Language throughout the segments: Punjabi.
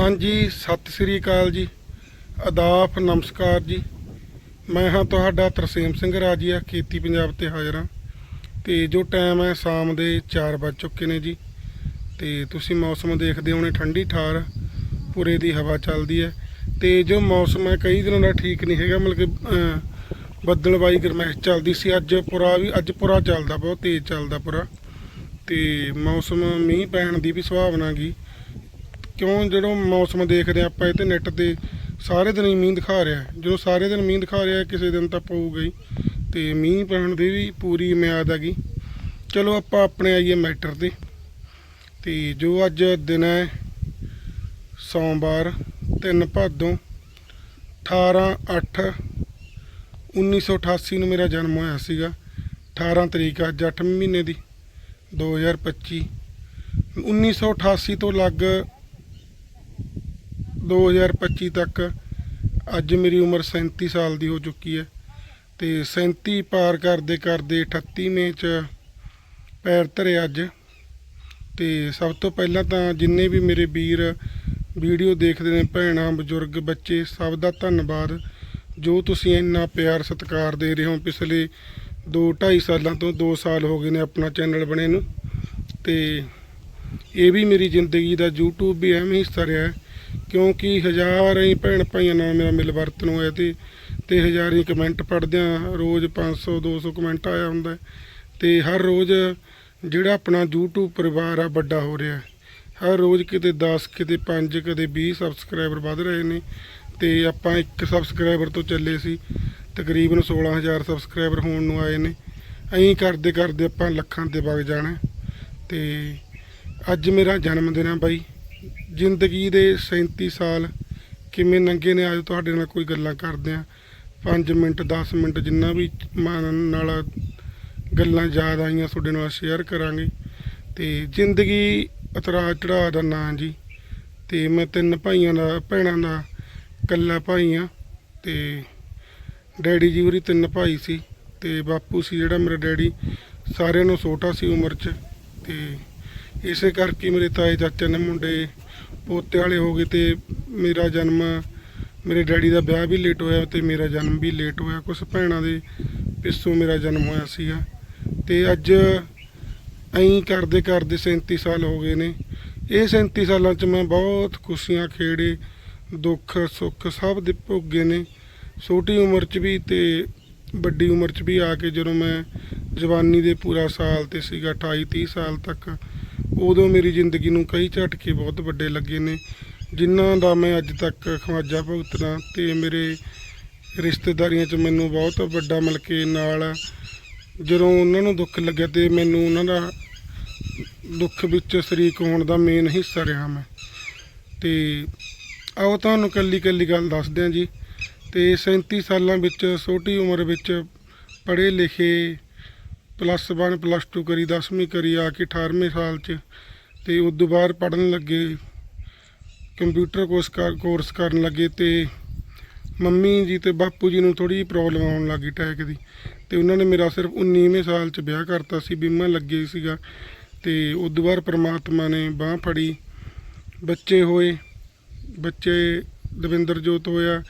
ਹਾਂਜੀ ਸਤਿ ਸ੍ਰੀ ਅਕਾਲ ਜੀ। ਆਦਾਬ ਨਮਸਕਾਰ ਜੀ। ਮੈਂ ਹਾਂ ਤੁਹਾਡਾ ਤਰਸੇਮ ਸਿੰਘ ਰਾਜੀਆ ਖੇਤੀ ਪੰਜਾਬ ਤੇ ਹਾਜ਼ਰ ਹਾਂ। ਤੇ ਜੋ ਟਾਈਮ ਹੈ ਸ਼ਾਮ ਦੇ 4 ਵੱਜ ਚੁੱਕੇ ਨੇ ਜੀ। ਤੇ ਤੁਸੀਂ ਮੌਸਮ ਦੇਖਦੇ ਹੋਣੇ ਠੰਡੀ ਠਾਰ ਪੂਰੇ ਦੀ ਹਵਾ ਚੱਲਦੀ ਹੈ। ਤੇ ਜੋ ਮੌਸਮ ਹੈ ਕਈ ਦਿਨਾਂ ਦਾ ਠੀਕ ਨਹੀਂ ਹੈਗਾ ਮਤਲਬ ਕਿ ਅਹ, ਬੱਦਲਵਾਈ ਗਰਮੈਸ਼ ਚੱਲਦੀ ਸੀ। ਅੱਜ ਪੂਰਾ ਵੀ ਅੱਜ ਪੂਰਾ ਚੱਲਦਾ ਬਹੁਤ ਤੇਜ਼ ਚੱਲਦਾ ਪੂਰਾ। ਤੇ ਮੌਸਮ ਮੀਂਹ ਪੈਣ ਦੀ ਵੀ ਸੰਭਾਵਨਾ ਗਈ ਕਿਉਂ ਜਦੋਂ ਮੌਸਮ ਦੇਖਦੇ ਹਾਂ ਆਪਾਂ ਇਹ ਤੇ ਨੈੱਟ ਤੇ ਸਾਰੇ ਦਿਨ ਹੀ ਮੀਂਹ ਦਿਖਾ ਰਿਹਾ ਜਦੋਂ ਸਾਰੇ ਦਿਨ ਮੀਂਹ ਦਿਖਾ ਰਿਹਾ ਕਿਸੇ ਦਿਨ ਤਾਂ ਪਊਗਾ ਹੀ। ਤੇ ਮੀਂਹ ਪੈਣ ਦੀ ਵੀ ਪੂਰੀ ਮਿਆਦ ਹੈਗੀ। ਚਲੋ ਆਪਾਂ ਆਪਣੇ ਆਈਏ ਮੈਟਰ ਤੇ। ਤੇ ਜੋ ਅੱਜ ਦਿਨ ਹੈ, ਸੋਮਵਾਰ 3 ਭਾਦੋਂ 18 8 1988 ਨੂੰ ਮੇਰਾ ਜਨਮ ਹੋਇਆ ਸੀਗਾ। 18 ਤਰੀਕ ਅੱਜ 8 ਮਹੀਨੇ ਦੀ 2025 1988 ਤੋਂ ਲੱਗ 2025 ਤੱਕ ਅੱਜ ਮੇਰੀ ਉਮਰ 37 ਸਾਲ ਦੀ ਹੋ ਚੁੱਕੀ ਹੈ ਤੇ 37 ਪਾਰ ਕਰਦੇ ਕਰਦੇ 38ਵੇਂ ਚ ਪੈਰ ਧਰੇ ਅੱਜ। ਤੇ ਸਭ ਤੋਂ ਪਹਿਲਾਂ ਤਾਂ ਜਿੰਨੇ ਵੀ ਮੇਰੇ ਵੀਰ ਵੀਡੀਓ ਦੇਖਦੇ ਨੇ, ਭੈਣਾਂ, ਬਜ਼ੁਰਗ, ਬੱਚੇ, ਸਭ ਦਾ ਧੰਨਵਾਦ। ਜੋ ਤੁਸੀਂ ਇੰਨਾ ਪਿਆਰ ਸਤਿਕਾਰ ਦੇ ਰਹੇ ਹੋ, ਪਿਛਲੇ 2 2.5 ਸਾਲਾਂ ਤੋਂ 2 ਸਾਲ ਹੋ ਗਏ ਨੇ ਆਪਣਾ ਚੈਨਲ ਬਣੇ ਨੂੰ। ਤੇ ਇਹ ਵੀ ਮੇਰੀ ਜ਼ਿੰਦਗੀ ਦਾ YouTube ਵੀ ਅਹਿਮ ਹਿੱਸਾ ਰਿਹਾ ਹੈ। ਕਿਉਂਕਿ ਹਜ਼ਾਰਾਂ ਹੀ ਭੈਣ ਭਾਈਆਂ ਨਾਲ ਮੇਰਾ ਮਿਲ ਵਰਤਨ ਹੋਇਆ ਤੇ ਤੇ ਹਜ਼ਾਰਾਂ ਹੀ ਕਮੈਂਟ ਪੜ੍ਹਦਿਆਂ ਰੋਜ਼ 500 200 ਕਮੈਂਟ ਆਇਆ ਹੁੰਦਾ ਹੈ। ਤੇ ਹਰ ਰੋਜ਼ ਜਿਹੜਾ ਆਪਣਾ YouTube ਪਰਿਵਾਰ ਆ, ਵੱਡਾ ਹੋ ਰਿਹਾ ਹਰ ਰੋਜ਼ ਕਿਤੇ 10 ਕਿਤੇ 5 ਕਦੇ 20 ਸਬਸਕ੍ਰਾਈਬਰ ਵੱਧ ਰਹੇ ਨੇ ਤੇ ਆਪਾਂ ਇੱਕ ਸਬਸਕ੍ਰਾਈਬਰ ਤੋਂ ਚੱਲੇ ਸੀ, ਤਕਰੀਬਨ 16000 ਸਬਸਕ੍ਰਾਈਬਰ ਹੋਣ ਨੂੰ ਆਏ ਨੇ ਐਂ ਕਰਦੇ ਕਰਦੇ ਆਪਾਂ ਲੱਖਾਂ ਤੇ ਵਗ ਜਾਣਾ ਹੈ। ਤੇ ਅੱਜ ਮੇਰਾ ਜਨਮ ਦਿਨ ਆ ਬਾਈ ਜ਼ਿੰਦਗੀ ਦੇ 37 ਸਾਲ ਕਿਵੇਂ ਲੰਘੇ ਨੇ ਅੱਜ ਤੁਹਾਡੇ ਨਾਲ ਕੋਈ ਗੱਲਾਂ ਕਰਦੇ ਆ 5 ਮਿੰਟ 10 ਮਿੰਟ ਜਿੰਨਾ ਵੀ ਮਨ ਨਾਲ ਗੱਲਾਂ ਯਾਦ ਆਈਆਂ, ਤੁਹਾਡੇ ਨਾਲ ਸ਼ੇਅਰ ਕਰਾਂਗੇ। ਤੇ ਜ਼ਿੰਦਗੀ ਉਤਰਾ ਚੜਾ ਦਾ ਨਾਂ ਜੀ। ਤੇ ਮੈਂ ਤਿੰਨ ਭਾਈਆਂ ਦਾ, ਭੈਣਾਂ ਦਾ ਇਕੱਲਾ ਭਾਈ ਆ ਤੇ ਡੈਡੀ ਜੀ ਹੋਰੀ ਤਿੰਨ ਭਾਈ ਸੀ। ਤੇ ਬਾਪੂ ਸੀ ਜਿਹੜਾ ਮੇਰਾ ਡੈਡੀ। ਸਾਰਿਆਂ ਨੂੰ ਛੋਟਾ ਸੀ ਉਮਰ 'ਚ। ਤੇ ਇਸੇ ਕਰਕੇ ਮੇਰੇ ਤਾਏ ਚਾਚੇ ਨੇ ਮੁੰਡੇ, ਪੋਤੇ ਵਾਲੇ ਹੋ ਗਏ ਤੇ ਮੇਰਾ ਜਨਮ, ਮੇਰੇ ਡੈਡੀ ਦਾ ਵਿਆਹ ਵੀ ਲੇਟ ਹੋਇਆ ਤੇ ਮੇਰਾ ਜਨਮ ਵੀ ਲੇਟ ਹੋਇਆ। ਕੁਝ ਭੈਣਾਂ ਦੇ ਪਿੱਛੋਂ ਮੇਰਾ ਜਨਮ ਹੋਇਆ ਸੀਗਾ। ਤੇ ਅੱਜ ਐਂ ਕਰਦੇ ਕਰਦੇ 37 ਸਾਲ ਹੋ ਗਏ ਨੇ। ਇਹ 37 ਸਾਲਾਂ 'ਚ ਮੈਂ ਬਹੁਤ ਖੁਸ਼ੀਆਂ, ਖੇੜੇ, ਦੁੱਖ, ਸੁੱਖ ਸਭ ਦੇ ਭੋਗੇ ਨੇ। ਛੋਟੀ ਉਮਰ 'ਚ ਵੀ ਤੇ ਵੱਡੀ ਉਮਰ 'ਚ ਵੀ ਆ ਕੇ ਜਦੋਂ ਮੈਂ ਜਵਾਨੀ ਦੇ ਪੂਰਾ ਸਾਲ ਤੇ ਸੀਗਾ 28 30 ਸਾਲ ਤੱਕ ਉਦੋਂ ਮੇਰੀ ਜ਼ਿੰਦਗੀ ਨੂੰ ਕਈ ਝਟਕੇ ਬਹੁਤ ਵੱਡੇ ਲੱਗੇ ਨੇ। ਜਿਨ੍ਹਾਂ ਦਾ ਮੈਂ ਅੱਜ ਤੱਕ ਖਵਾਜਾ ਭੁਗਤਣਾ ਤੇ ਮੇਰੇ ਰਿਸ਼ਤੇਦਾਰੀਆਂ 'ਚ ਮੈਨੂੰ ਬਹੁਤ ਵੱਡਾ ਮਿਲ ਕੇ ਨਾਲ ਜਦੋਂ ਉਹਨਾਂ ਨੂੰ ਦੁੱਖ ਲੱਗਿਆ ਤੇ ਮੈਨੂੰ ਉਹਨਾਂ ਦਾ ਦੁੱਖ ਵਿੱਚ ਸ਼ਰੀਕ ਹੋਣ ਦਾ ਮੇਨ ਹਿੱਸਾ ਰਿਹਾ ਮੈਂ। ਤੇ ਆਓ ਤੁਹਾਨੂੰ ਕੱਲੀ ਕੱਲੀ ਗੱਲ ਦੱਸਦੇ ਹਾਂ ਜੀ। ਤੇ 37 ਸਾਲਾਂ ਵਿੱਚ ਛੋਟੀ ਉਮਰ ਵਿੱਚ ਪੜ੍ਹੇ ਲਿਖੇ ਪਲੱਸ 1 ਪਲੱਸ 2 ਕਰੀ 10ਵੀਂ ਕਰੀ ਆ ਕੇ 18ਵੇਂ ਸਾਲ 'ਚ ਤੇ ਉਸ ਤੋਂ ਬਾਅਦ ਪੜ੍ਹਨ ਲੱਗੇ ਕੰਪਿਊਟਰ ਕੋਰਸ ਕਰ ਕੋਰਸ ਕਰਨ ਲੱਗੇ ਤੇ ਮੰਮੀ ਜੀ ਤੇ ਬਾਪੂ ਜੀ ਨੂੰ ਥੋੜੀ ਪ੍ਰੋਬਲਮ ਆਉਣ ਲੱਗੀ ਟੈਕ ਦੀ ਤੇ ਉਹਨਾਂ ਨੇ ਮੇਰਾ ਸਿਰਫ 19ਵੇਂ ਸਾਲ 'ਚ ਵਿਆਹ ਕਰਤਾ ਸੀ, ਬੀਮਾ ਲੱਗੇ ਸੀਗਾ ਤੇ ਉਸ ਤੋਂ ਬਾਅਦ ਪ੍ਰਮਾਤਮਾ ਨੇ ਬਾਹ ਫੜੀ, ਬੱਚੇ ਹੋਏ, ਬੱਚੇ ਦਵਿੰਦਰ ਜੋਤ ਹੋਇਆ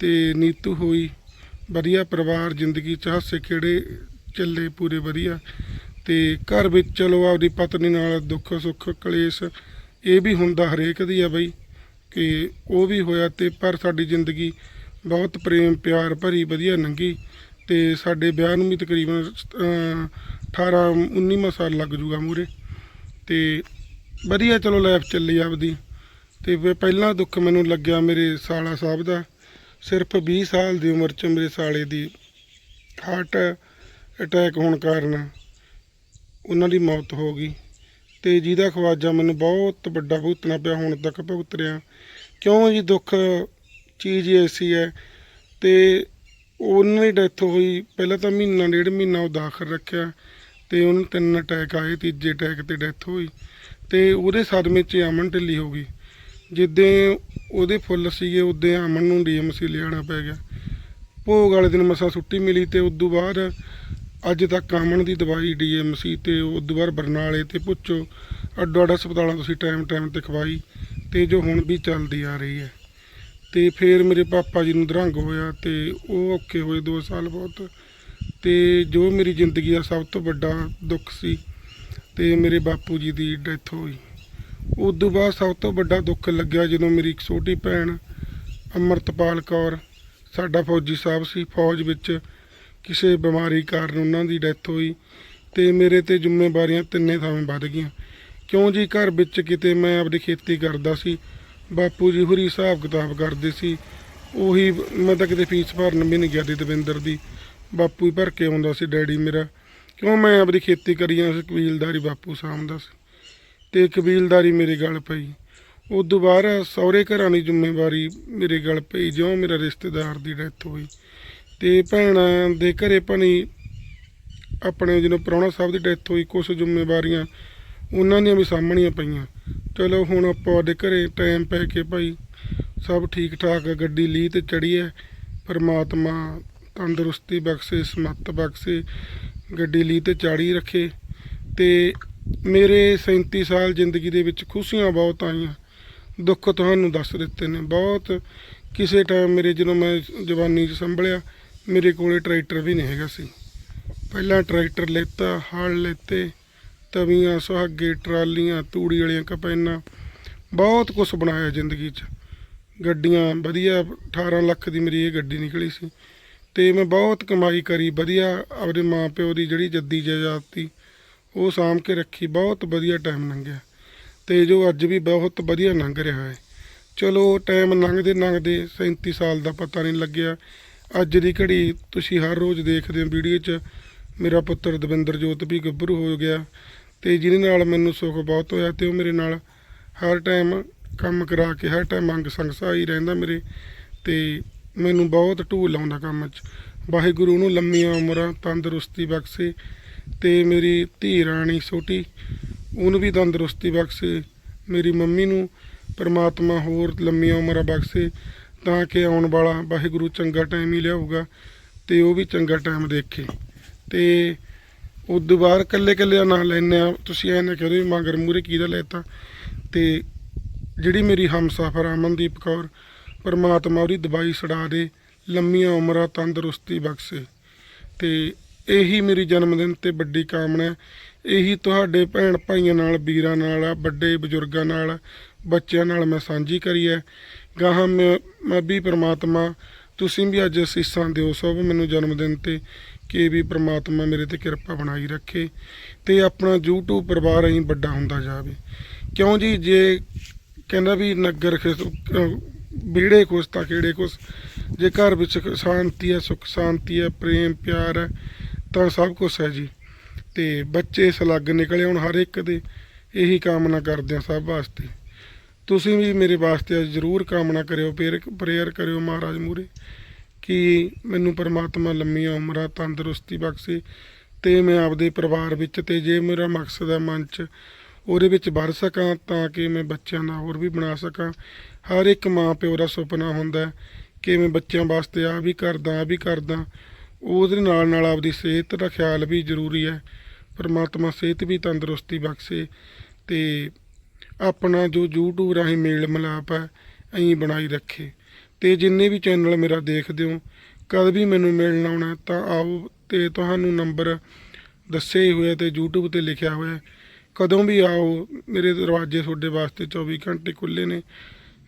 ਤੇ ਨੀਤੂ ਹੋਈ, ਵਧੀਆ ਪਰਿਵਾਰ, ਜ਼ਿੰਦਗੀ ਚ ਹੱਸੇ ਖੇੜੇ ਚੱਲੇ ਪੂਰੇ ਵਧੀਆ। ਤੇ ਘਰ ਵਿੱਚ ਚਲੋ ਆਪਦੀ ਪਤਨੀ ਨਾਲ ਦੁੱਖ ਸੁੱਖ ਕਲੇਸ਼ ਇਹ ਵੀ ਹੁੰਦਾ ਹਰੇਕ ਦੀ ਆ ਬਈ ਕਿ ਉਹ ਵੀ ਹੋਇਆ ਤੇ ਪਰ ਸਾਡੀ ਜ਼ਿੰਦਗੀ ਬਹੁਤ ਪ੍ਰੇਮ ਪਿਆਰ ਭਰੀ ਵਧੀਆ ਲੰਘੀ ਤੇ ਸਾਡੇ ਵਿਆਹ ਨੂੰ ਵੀ ਤਕਰੀਬਨ ਅਹ, 18 19ਵਾਂ ਸਾਲ ਲੱਗ ਜੂਗਾ ਮੂਰੇ ਤੇ ਵਧੀਆ ਚਲੋ ਲਾਈਫ ਚੱਲੀ ਆਪਦੀ। ਤੇ ਫਿਰ ਪਹਿਲਾ ਦੁੱਖ ਮੈਨੂੰ ਲੱਗਿਆ ਮੇਰੇ ਸਾਲਾ ਸਾਹਿਬ ਦਾ। ਸਿਰਫ 20 ਸਾਲ ਦੀ ਉਮਰ 'ਚ ਮੇਰੇ ਸਾਲੇ ਦੀ ਹਾਰਟ ਅਟੈਕ ਹੋਣ ਕਾਰਨ ਉਹਨਾਂ ਦੀ ਮੌਤ ਹੋ ਗਈ। ਤੇ ਜਿਹਦਾ ਖਵਾਜਾ ਮੈਨੂੰ ਬਹੁਤ ਵੱਡਾ ਭੁਗਤਣਾ ਪਿਆ, ਹੁਣ ਤੱਕ ਭੁਗਤ ਰਿਹਾ ਕਿਉਂ ਜੀ ਦੁੱਖ? ਚੀਜ਼ ਐਸੀ ਹੈ। ਤੇ ਉਹਨਾਂ ਦੀ ਡੈਥ ਹੋਈ, ਪਹਿਲਾਂ ਤਾਂ ਮਹੀਨਾ, ਡੇਢ ਮਹੀਨਾ ਉਹ ਦਾਖਲ ਰੱਖਿਆ। ਤੇ ਉਹਨੂੰ ਤਿੰਨ ਅਟੈਕ ਆਏ, ਤੀਜੇ ਅਟੈਕ ਤੇ ਡੈਥ ਹੋਈ। ਤੇ ਉਹਦੇ ਸਦਮੇ 'ਚ ਅਮਨ ਢਿੱਲੀ ਹੋ ਗਈ। ਜਿੱਦਾਂ ਉਹਦੇ ਫੁੱਲ ਸੀਗੇ, ਉਦੋਂ ਅਮਨ ਨੂੰ ਡੀਐਮਸੀ ਲਿਆਉਣਾ ਪੈ ਗਿਆ। ਭੋਗ ਵਾਲੇ ਦਿਨ ਮਸਾ ਛੁੱਟੀ ਮਿਲੀ ਤੇ ਉਸ ਤੋਂ ਬਾਅਦ ਅੱਜ ਤੱਕ ਅਮਨ ਦੀ ਦਵਾਈ ਡੀਐਮਸੀ ਤੇ ਉਸ ਤੋਂ ਬਾਅਦ ਬਰਨਾਲੇ ਤੇ ਪੁੱਛੋ। ਅੱਡੋ ਅੱਡ ਹਸਪਤਾਲਾਂ ਤੁਸੀਂ ਟਾਈਮ ਟਾਈਮ ਤੇ ਖਵਾਈ ਤੇ ਜੋ ਹੁਣ ਵੀ ਚੱਲਦੀ ਆ ਰਹੀ ਹੈ। ਤੇ ਫਿਰ ਮੇਰੇ ਪਾਪਾ ਜੀ ਨੂੰ ਦਰੰਗ ਹੋਇਆ ਤੇ ਉਹ ਔਖੇ ਹੋਏ 2 ਸਾਲ ਬਹੁਤ। ਤੇ ਜੋ ਮੇਰੀ ਜ਼ਿੰਦਗੀ ਦਾ ਸਭ ਤੋਂ ਵੱਡਾ ਦੁੱਖ ਸੀ ਤੇ ਮੇਰੇ ਬਾਪੂ ਜੀ ਦੀ ਡੈਥ ਹੋਈ। ਉਸ ਤੋਂ ਬਾਅਦ ਸਭ ਤੋਂ ਵੱਡਾ ਦੁੱਖ ਲੱਗਿਆ ਜਦੋਂ ਮੇਰੀ ਇੱਕ ਛੋਟੀ ਭੈਣ, ਅਮਰਤਪਾਲ ਕੌਰ, ਸਾਡਾ ਫੌਜੀ ਸਾਹਿਬ ਸੀ, ਫੌਜ ਵਿੱਚ ਕਿਸੇ ਬਿਮਾਰੀ ਕਾਰਨ ਉਹਨਾਂ ਦੀ ਡੈਥ ਹੋਈ ਤੇ ਮੇਰੇ ਤੇ ਜ਼ਿੰਮੇਵਾਰੀਆਂ ਤਿੰਨੇ ਥਾਵੇਂ ਵੱਧ ਗਈਆਂ। ਕਿਉਂ ਜੀ ਘਰ ਵਿੱਚ ਕਿਤੇ ਮੈਂ ਆਪਣੀ ਖੇਤੀ ਕਰਦਾ ਸੀ, ਬਾਪੂ ਜੀ ਹੁਰੀ ਹਿਸਾਬ ਕਿਤਾਬ ਕਰਦੇ ਸੀ, ਉਹੀ ਮੈਂ ਤਾਂ ਕਿਤੇ ਫੀਸ ਭਰਨ ਵੀ ਨਹੀਂ ਗਿਆ ਦੀ ਦਵਿੰਦਰ ਦੀ। ਬਾਪੂ ਹੀ ਭਰ ਕੇ ਆਉਂਦਾ ਸੀ, ਡੈਡੀ ਮੇਰਾ। ਕਿਉਂ ਮੈਂ ਆਪਣੀ ਖੇਤੀ ਕਰੀਆਂ ਸੀ ਕਬੀਲਦਾਰੀ ਬਾਪੂ ਸਾਂਭਦਾ ਸੀ? ਤੇ ਕਬੀਲਦਾਰੀ ਮੇਰੇ ਗਲ ਪਈ। ਉਸ ਤੋਂ ਬਾਅਦ ਸਹੁਰੇ ਘਰਾਂ ਦੀ ਜ਼ਿੰਮੇਵਾਰੀ ਮੇਰੇ ਗੱਲ ਪਈ, ਜਿਉਂ ਮੇਰਾ ਰਿਸ਼ਤੇਦਾਰ ਦੀ ਡੈਥ ਹੋਈ। ਤੇ ਭੈਣਾਂ ਦੇ ਘਰੇ ਭਣੀ ਆਪਣੇ ਜਦੋਂ ਪ੍ਰਾਹੁਣਾ ਸਾਹਿਬ ਦੀ ਡੈਥ ਹੋਈ ਕੁਝ ਜ਼ਿੰਮੇਵਾਰੀਆਂ ਉਹਨਾਂ ਦੀਆਂ ਵੀ ਸਾਹਮਣੀਆਂ ਪਈਆਂ। ਚਲੋ ਹੁਣ ਆਪਾਂ ਉਹਦੇ ਘਰੇ ਟਾਈਮ ਪੈ ਕੇ ਭਾਈ ਸਭ ਠੀਕ ਠਾਕ ਗੱਡੀ ਲੀ ਤੇ ਚੜੀ ਹੈ ਪਰਮਾਤਮਾ ਤੰਦਰੁਸਤੀ ਬਖਸ਼ੇ, ਸਮੱਤ ਬਖਸ਼ੇ, ਗੱਡੀ ਲੀਹ ਤੇ ਚਾੜੀ ਰੱਖੇ। ਤੇ ਮੇਰੇ 37 ਸਾਲ ਜ਼ਿੰਦਗੀ ਦੇ ਵਿੱਚ ਖੁਸ਼ੀਆਂ ਬਹੁਤ ਆਈਆਂ। ਦੁੱਖ ਤੁਹਾਨੂੰ ਦੱਸ ਦਿੱਤੇ ਨੇ। ਬਹੁਤ ਕਿਸੇ ਟਾਈਮ ਮੇਰੇ ਜਦੋਂ ਮੈਂ ਜਵਾਨੀ 'ਚ ਸੰਭਲਿਆ ਮੇਰੇ ਕੋਲੇ ਟਰੈਕਟਰ ਵੀ ਨਹੀਂ ਹੈਗਾ ਸੀ। ਪਹਿਲਾਂ ਟਰੈਕਟਰ ਲੈਤਾ, ਹਲ ਲੈਤੇ, ਤਵੀਆਂ, ਸੁਹਾਗੇ, ਟਰਾਲੀਆਂ, ਤੂੜੀ ਵਾਲੀਆਂ ਕਪੈਨਾਂ, ਬਹੁਤ ਕੁਝ ਬਣਾਇਆ ਜ਼ਿੰਦਗੀ 'ਚ। ਗੱਡੀਆਂ ਵਧੀਆ 18 ਲੱਖ ਦੀ ਮੇਰੀ ਇਹ ਗੱਡੀ ਨਿਕਲੀ ਸੀ। ਤੇ ਮੈਂ ਬਹੁਤ ਕਮਾਈ ਕਰੀ, ਵਧੀਆ ਆਪਣੇ ਮਾਂ ਪਿਓ ਦੀ ਜਿਹੜੀ ਜੱਦੀ ਜਾਇਦਾਦ ਸੀ ਉਹ ਸਾਂਭ ਕੇ ਰੱਖੀ, ਬਹੁਤ ਵਧੀਆ ਟਾਈਮ ਲੰਘਿਆ। ਤੇ ਜੋ ਅੱਜ ਵੀ ਬਹੁਤ ਵਧੀਆ ਲੰਘ ਰਿਹਾ ਹੈ। ਚਲੋ ਟਾਈਮ ਲੰਘਦੇ ਲੰਘਦੇ 37 ਸਾਲ ਦਾ ਪਤਾ ਨਹੀਂ ਲੱਗਿਆ। ਅੱਜ ਦੀ ਘੜੀ ਤੁਸੀਂ ਹਰ ਰੋਜ਼ ਦੇਖਦੇ ਹੋ ਵੀਡੀਓ 'ਚ, ਮੇਰਾ ਪੁੱਤਰ ਦਵਿੰਦਰਜੋਤ ਵੀ ਗੱਭਰੂ ਹੋ ਗਿਆ ਤੇ ਜਿਹਦੇ ਨਾਲ ਮੈਨੂੰ ਸੁੱਖ ਬਹੁਤ ਹੋਇਆ ਤੇ ਉਹ ਮੇਰੇ ਨਾਲ ਹਰ ਟਾਈਮ ਕੰਮ ਕਰਾ ਕੇ, ਹਰ ਟਾਈਮ ਮੰਗ ਸੰਗਸਾ ਹੀ ਰਹਿੰਦਾ ਮੇਰੇ ਤੇ ਮੈਨੂੰ ਬਹੁਤ ਢੂਲ ਲਾਉਂਦਾ ਕੰਮ 'ਚ। ਵਾਹਿਗੁਰੂ ਨੂੰ ਲੰਮੀਆਂ ਉਮਰਾਂ ਤੰਦਰੁਸਤੀ ਬਖਸ਼ੇ ਤੇ ਮੇਰੀ ਧੀ ਰਾਣੀ ਛੋਟੀ, ਉਹਨੂੰ ਵੀ ਤੰਦਰੁਸਤੀ ਬਖਸ਼ੇ, ਮੇਰੀ ਮੰਮੀ ਨੂੰ ਪਰਮਾਤਮਾ ਹੋਰ ਲੰਮੀਆਂ ਉਮਰਾਂ ਬਖਸ਼ੇ। ਤਾਂ ਕਿ ਆਉਣ ਵਾਲਾ ਵਾਹਿਗੁਰੂ ਚੰਗਾ ਟਾਈਮ ਹੀ ਲਿਆਊਗਾ ਤੇ ਉਹ ਵੀ ਚੰਗਾ ਟਾਈਮ ਦੇਖੇ। ਤੇ ਉਦੋਂ ਬਾਅਦ ਕੱਲੇ ਕੱਲੇ ਦਾ ਨਾਂ ਲੈਣੇ ਆ ਤੁਸੀਂ ਐਂ ਨਾ ਕਹੋ ਵੀ ਮਗਰ ਮੂਰੇ ਕਿਹਦਾ ਲੈਤਾ ਤੇ ਜਿਹੜੀ ਮੇਰੀ ਹਮਸਫਰ ਅਮਨਦੀਪ ਕੌਰ, ਪਰਮਾਤਮਾ ਉਹਦੀ ਦਵਾਈ ਛਡਾ ਦੇ, ਲੰਮੀਆਂ ਉਮਰਾਂ ਤੰਦਰੁਸਤੀ ਬਖਸ਼ੇ। ਤੇ ਇਹੀ ਮੇਰੀ ਜਨਮ ਦਿਨ ਤੇ ਵੱਡੀ ਕਾਮਨਾ ਇਹੀ ਤੁਹਾਡੇ ਭੈਣ ਭਾਈਆਂ ਨਾਲ, ਵੀਰਾਂ ਨਾਲ, ਵੱਡੇ ਬਜ਼ੁਰਗਾਂ ਨਾਲ, ਬੱਚਿਆਂ ਨਾਲ ਮੈਂ ਸਾਂਝੀ ਕਰੀ ਹੈ। ਗਾਹਾਂ ਮੈਂ ਮੈਂ ਵੀ ਪ੍ਰਮਾਤਮਾ, ਤੁਸੀਂ ਵੀ ਅੱਜ ਅਸੀਸਾਂ ਦਿਓ ਸਭ ਮੈਨੂੰ ਜਨਮ ਦਿਨ ਤੇ, ਕਿ ਵੀ ਪ੍ਰਮਾਤਮਾ ਮੇਰੇ ਤੇ ਕਿਰਪਾ ਬਣਾਈ ਰੱਖੇ ਤੇ ਆਪਣਾ YouTube ਪਰਿਵਾਰ ਐਂ ਵੱਡਾ ਹੁੰਦਾ ਜਾਵੇ। ਕਿਉਂ ਜੀ? ਜੇ ਕਹਿੰਦਾ ਵੀ ਨਗਰ ਖਿਸ, ਅਹ ਵਿਹੜੇ ਕੁਛ ਤਾਂ ਕਿਹੜੇ ਕੁਛ ਜੇ ਘਰ ਵਿੱਚ ਸ਼ਾਂਤੀ ਹੈ, ਸੁੱਖ ਸ਼ਾਂਤੀ ਹੈ, ਪ੍ਰੇਮ ਪਿਆਰ ਹੈ, ਤਾਂ ਸਭ ਕੁਝ ਹੈ ਜੀ। ਤੇ ਬੱਚੇ ਸਲੱਗ ਨਿਕਲੇ ਹੁਣ ਹਰ ਇੱਕ ਦੇ, ਇਹੀ ਕਾਮਨਾ ਕਰਦੇ ਆ ਸਭ ਵਾਸਤੇ। ਤੁਸੀਂ ਵੀ ਮੇਰੇ ਵਾਸਤੇ ਅੱਜ ਜ਼ਰੂਰ ਕਾਮਨਾ ਕਰਿਓ ਪ੍ਰੇਅਰ ਕਰਿਓ ਮਹਾਰਾਜ ਮੂਰੇ ਕਿ ਮੈਨੂੰ ਪਰਮਾਤਮਾ ਲੰਮੀਆਂ ਉਮਰਾਂ ਤੰਦਰੁਸਤੀ ਬਖਸ਼ੇ ਤੇ ਮੈਂ ਆਪਦੇ ਪਰਿਵਾਰ ਵਿੱਚ ਤੇ ਜੇ ਮੇਰਾ ਮਕਸਦ ਹੈ ਮਨ 'ਚ ਉਹਦੇ ਵਿੱਚ ਵੜ ਸਕਾਂ ਤਾਂ ਕਿ ਮੈਂ ਬੱਚਿਆਂ ਨਾਲ ਹੋਰ ਵੀ ਬਣਾ ਸਕਾਂ। ਹਰ ਇੱਕ ਮਾਂ ਪਿਓ ਦਾ ਸੁਪਨਾ ਹੁੰਦਾ ਕਿ ਮੈਂ ਬੱਚਿਆਂ ਵਾਸਤੇ ਆ ਵੀ ਕਰਦਾ ਆ ਵੀ ਕਰਦਾ। ਉਹਦੇ ਨਾਲ ਨਾਲ ਆਪਦੀ ਸਿਹਤ ਦਾ ਖਿਆਲ ਵੀ ਜ਼ਰੂਰੀ ਹੈ। ਪਰਮਾਤਮਾ ਸਿਹਤ ਵੀ ਤੰਦਰੁਸਤੀ ਬਖਸ਼ੇ ਤੇ ਆਪਣਾ ਜੋ YouTube ਰਾਹੀਂ ਮੇਲ ਮਿਲਾਪ ਹੈ ਐਂ ਬਣਾਈ ਰੱਖੇ। ਤੇ ਜਿੰਨੇ ਵੀ ਚੈਨਲ ਮੇਰਾ ਦੇਖਦੇ ਹੋ, ਕਦ ਵੀ ਮੈਨੂੰ ਮਿਲਣ ਆਉਣਾ, ਤਾਂ ਆਓ ਤੇ ਤੁਹਾਨੂੰ ਨੰਬਰ ਦੱਸੇ ਹੀ ਹੋਇਆ ਤੇ YouTube ਤੇ ਲਿਖਿਆ ਹੋਇਆ ਕਦੋਂ ਵੀ ਆਓ, ਮੇਰੇ ਦਰਵਾਜ਼ੇ ਤੁਹਾਡੇ ਵਾਸਤੇ 24 ਘੰਟੇ ਖੁੱਲੇ ਨੇ।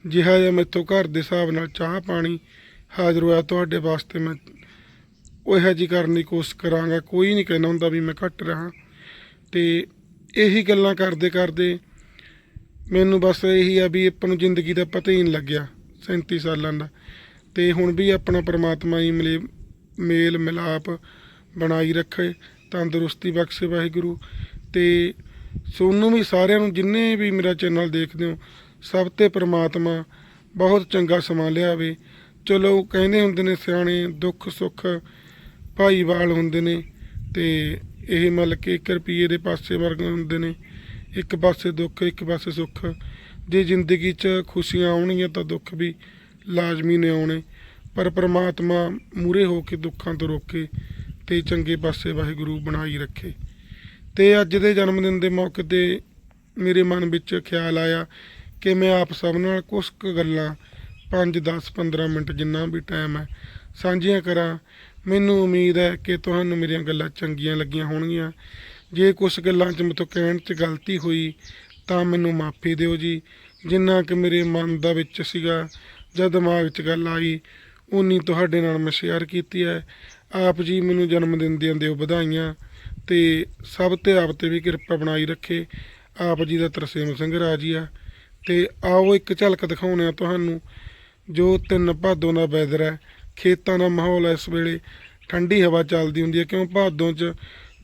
ਜਿਹਾ ਜਿਹਾ ਮੈਥੋਂ ਘਰ ਦੇ ਹਿਸਾਬ ਨਾਲ ਚਾਹ ਪਾਣੀ ਹਾਜ਼ਰ ਹੋਇਆ, ਤੁਹਾਡੇ ਵਾਸਤੇ ਮੈਂ ਉਹ ਇਹੋ ਜਿਹੀ ਕਰਨ ਦੀ ਕੋਸ਼ਿਸ਼ ਕਰਾਂਗਾ। ਕੋਈ ਨਹੀਂ ਕਹਿੰਦਾ ਹੁੰਦਾ ਵੀ ਮੈਂ ਘੱਟ ਰਹਾ। ਤੇ ਇਹੀ ਗੱਲਾਂ ਕਰਦੇ ਕਰਦੇ ਮੈਨੂੰ ਬਸ ਇਹੀ ਆ ਵੀ ਆਪਾਂ ਨੂੰ ਜ਼ਿੰਦਗੀ ਦਾ ਪਤਾ ਹੀ ਨਹੀਂ ਲੱਗਿਆ 37 ਸਾਲਾਂ ਦਾ। ਤੇ ਹੁਣ ਵੀ ਆਪਣਾ ਪ੍ਰਮਾਤਮਾ ਹੀ ਮਿਲੇ, ਮੇਲ ਮਿਲਾਪ ਬਣਾਈ ਰੱਖੇ, ਤੰਦਰੁਸਤੀ ਬਖਸ਼ੇ ਵਾਹਿਗੁਰੂ। ਤੇ ਸੋਨੂੰ ਵੀ ਸਾਰਿਆਂ ਨੂੰ ਜਿੰਨੇ ਵੀ ਮੇਰਾ ਚੈਨਲ ਦੇਖਦੇ ਹੋ, ਸਭ ਤੇ ਪ੍ਰਮਾਤਮਾ ਬਹੁਤ ਚੰਗਾ ਸਮਾਂ ਲਿਆਵੇ ਚਲੋ ਕਹਿੰਦੇ ਹੁੰਦੇ ਨੇ ਸਿਆਣੇ, ਦੁੱਖ ਸੁੱਖ ਭਾਈਵਾਲ ਹੁੰਦੇ ਨੇ ਤੇ ਇਹ ਮਤਲਬ ਕਿ 1 ਰੁਪਈਏ ਦੇ ਪਾਸੇ ਵਰਗੇ ਹੁੰਦੇ ਨੇ। ਇੱਕ ਪਾਸੇ ਦੁੱਖ, ਇੱਕ ਪਾਸੇ ਸੁੱਖ। ਜੇ ਜ਼ਿੰਦਗੀ 'ਚ ਖੁਸ਼ੀਆਂ ਆਉਣਗੀਆਂ ਤਾਂ ਦੁੱਖ ਵੀ ਲਾਜ਼ਮੀ ਨੇ ਆਉਣੇ। ਪਰ ਪ੍ਰਮਾਤਮਾ ਮੂਰੇ ਹੋ ਕੇ ਦੁੱਖਾਂ ਤੋਂ ਰੋਕੇ ਤੇ ਚੰਗੇ ਪਾਸੇ ਵਾਹਿਗੁਰੂ ਬਣਾਈ ਰੱਖੇ। ਤੇ ਅੱਜ ਦੇ ਜਨਮ ਦਿਨ ਦੇ ਮੌਕੇ ਤੇ ਮੇਰੇ ਮਨ ਵਿੱਚ ਖਿਆਲ ਆਇਆ ਕਿ ਮੈਂ ਆਪ ਸਭ ਨਾਲ ਕੁਝ ਕੁ ਗੱਲਾਂ 5 10 15 ਮਿੰਟ ਜਿੰਨਾ ਵੀ ਟਾਈਮ ਹੈ ਸਾਂਝੀਆਂ ਕਰਾਂ। ਮੈਨੂੰ ਉਮੀਦ ਹੈ ਕਿ ਤੁਹਾਨੂੰ ਮੇਰੀਆਂ ਗੱਲਾਂ ਚੰਗੀਆਂ ਲੱਗੀਆਂ ਹੋਣਗੀਆਂ। ਜੇ ਕੁਝ ਗੱਲਾਂ 'ਚ ਮੇਤੋਂ ਕਹਿਣ 'ਚ ਗਲਤੀ ਹੋਈ, ਤਾਂ ਮੈਨੂੰ ਮਾਫੀ ਦਿਓ ਜੀ। ਜਿੰਨਾ ਕਿ ਮੇਰੇ ਮਨ ਦਾ ਵਿੱਚ ਸੀਗਾ ਜਾਂ ਦਿਮਾਗ 'ਚ ਗੱਲ ਆਈ ਉਨੀ ਤੁਹਾਡੇ ਨਾਲ ਮੈਂ ਸ਼ੇਅਰ ਕੀਤੀ ਹੈ। ਆਪ ਜੀ ਮੈਨੂੰ ਜਨਮ ਦਿਨ ਦੀਆਂ ਦਿਓ ਵਧਾਈਆਂ ਤੇ ਸਭ ਤੇ ਆਪ ਤੇ ਵੀ ਕਿਰਪਾ ਬਣਾਈ ਰੱਖੇ। ਆਪ ਜੀ ਦਾ ਤਰਸੇਮ ਸਿੰਘ ਰਾਜੀ ਆ ਤੇ ਆਓ ਇੱਕ ਝਲਕ ਦਿਖਾਉਣੇ ਆ ਤੁਹਾਨੂੰ। ਜੋ ਤਿੰਨ ਭਾਦੋਂ ਦਾ ਵੈਦਰ ਹੈ, ਖੇਤਾਂ ਦਾ ਮਾਹੌਲ ਇਸ ਵੇਲੇ। ਠੰਡੀ ਹਵਾ ਚੱਲਦੀ ਹੁੰਦੀ ਹੈ, ਕਿਉਂ ਭਾਦੋਂ 'ਚ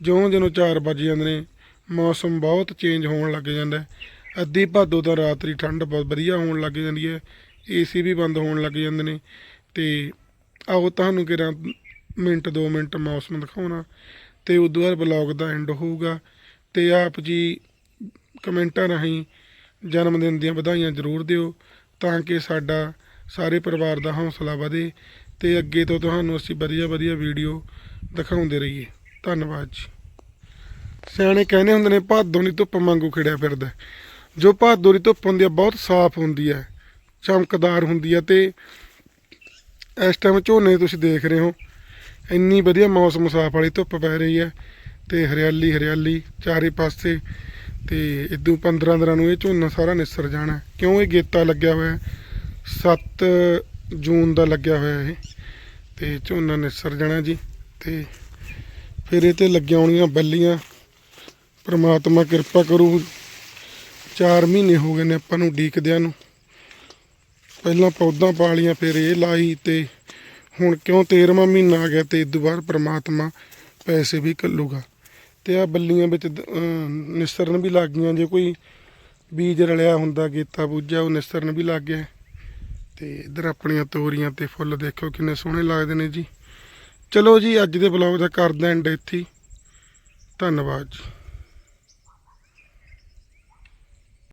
ਜਿਉਂ ਜਿਉਂ 4 ਵੱਜ ਜਾਂਦੇ ਨੇ, ਮੌਸਮ ਬਹੁਤ ਚੇਂਜ ਹੋਣ ਲੱਗ ਜਾਂਦਾ ਅੱਧੀ ਭਾਦੋ ਤਾਂ ਰਾਤਰੀ ਠੰਡ ਬਹੁਤ ਵਧੀਆ ਹੋਣ ਲੱਗ ਜਾਂਦੀ ਹੈ ਏਸੀ ਵੀ ਬੰਦ ਹੋਣ ਲੱਗ ਜਾਂਦੇ ਨੇ। ਤੇ ਆਓ ਤੁਹਾਨੂੰ ਕਿਰਾਂ ਮਿੰਟ 2 ਮਿੰਟ ਮੌਸਮ ਦਿਖਾਉਣਾ। ਤੇ ਉਦੋਂ ਬਾਅਦ ਬਲੌਗ ਦਾ ਐਂਡ ਹੋਊਗਾ। ਤੇ ਆਪ ਜੀ ਕਮੈਂਟਾਂ ਰਾਹੀਂ ਜਨਮ ਦਿਨ ਦੀਆਂ ਵਧਾਈਆਂ ਜ਼ਰੂਰ ਦਿਓ, ਤਾਂ ਕਿ ਸਾਡਾ ਸਾਰੇ ਪਰਿਵਾਰ ਦਾ ਹੌਸਲਾ ਵਧੇ। ਤੇ ਅੱਗੇ ਤੋਂ ਤੁਹਾਨੂੰ ਅਸੀਂ ਵਧੀਆ ਵਧੀਆ ਵੀਡੀਓ ਦਿਖਾਉਂਦੇ ਰਹੀਏ। ਧੰਨਵਾਦ ਜੀ। ਸਿਆਣੇ ਕਹਿੰਦੇ ਹੁੰਦੇ ਨੇ, ਭਾਦੋਂ ਦੀ ਧੁੱਪ ਵਾਂਗੂ ਖਿੜਿਆ ਫਿਰਦਾ। ਜੋ ਭਾਦੋਂ ਦੀ ਧੁੱਪ ਹੁੰਦੀ ਹੈ ਬਹੁਤ ਸਾਫ਼ ਹੁੰਦੀ ਹੈ ਚਮਕਦਾਰ ਹੁੰਦੀ ਹੈ ਤੇ ਇਸ ਟਾਈਮ ਝੋਨੇ ਤੁਸੀਂ ਦੇਖ ਰਹੇ ਹੋ, ਇੰਨੀ ਵਧੀਆ ਮੌਸਮ ਸਾਫ਼ ਵਾਲੀ ਧੁੱਪ ਪੈ ਰਹੀ ਹੈ ਤੇ ਹਰਿਆਲੀ ਹਰਿਆਲੀ ਚਾਰੇ ਪਾਸੇ ਤੇ ਇਦੋਂ 15 ਦਿਨਾਂ ਨੂੰ ਇਹ ਝੋਨਾ ਸਾਰਾ ਨਿਸਰ ਜਾਣਾ। ਕਿਉਂ ਇਹ ਗੇਤਾ ਲੱਗਿਆ ਹੋਇਆ? ਹੈ 7 ਜੂਨ ਦਾ ਲੱਗਿਆ ਹੋਇਆ ਇਹ ਤੇ ਝੋਨਾ ਨਿਸਰ ਜਾਣਾ ਜੀ ਤੇ ਫਿਰ ਇਹ ਤੇ ਲੱਗੀਆਂ ਹੋਣੀਆਂ ਬੱਲੀਆਂ। ਪ੍ਰਮਾਤਮਾ ਕਿਰਪਾ ਕਰੂ। 4 ਮਹੀਨੇ ਹੋ ਗਏ ਨੇ ਆਪਾਂ ਨੂੰ ਡੀਕਦਿਆਂ ਨੂੰ। ਪਹਿਲਾਂ ਪੌਦਾਂ ਪਾ ਲਈਆਂ ਫਿਰ ਇਹ ਲਾਈ ਤੇ ਹੁਣ ਕਿਉਂ 13ਵਾਂ ਮਹੀਨਾ ਆ ਗਿਆ ਤੇ ਇਸ ਤੋਂ ਬਾਅਦ ਪ੍ਰਮਾਤਮਾ ਪੈਸੇ ਵੀ ਕੱਲੂਗਾ ਤੇ ਆ ਬੱਲੀਆਂ ਵਿੱਚ ਦ- ਨਿਸਰਨ ਵੀ ਲੱਗ ਗਈਆਂ। ਜੇ ਕੋਈ ਬੀਜ ਰਲਿਆ ਹੁੰਦਾ, ਗੇਤਾ ਬੂਝਾ ਉਹ ਨਿਸਰਨ ਵੀ ਲੱਗ ਗਿਆ। ਤੇ ਇਧਰ ਆਪਣੀਆਂ ਤੋਰੀਆਂ ਤੇ ਫੁੱਲ ਦੇਖੋ ਕਿੰਨੇ ਸੋਹਣੇ ਲੱਗਦੇ ਨੇ ਜੀ। ਚਲੋ ਜੀ ਅੱਜ ਦੇ ਬਲੌਗ ਦਾ ਕਰਦਾ ਐਂਡ ਇੱਥੇ ਧੰਨਵਾਦ ਜੀ।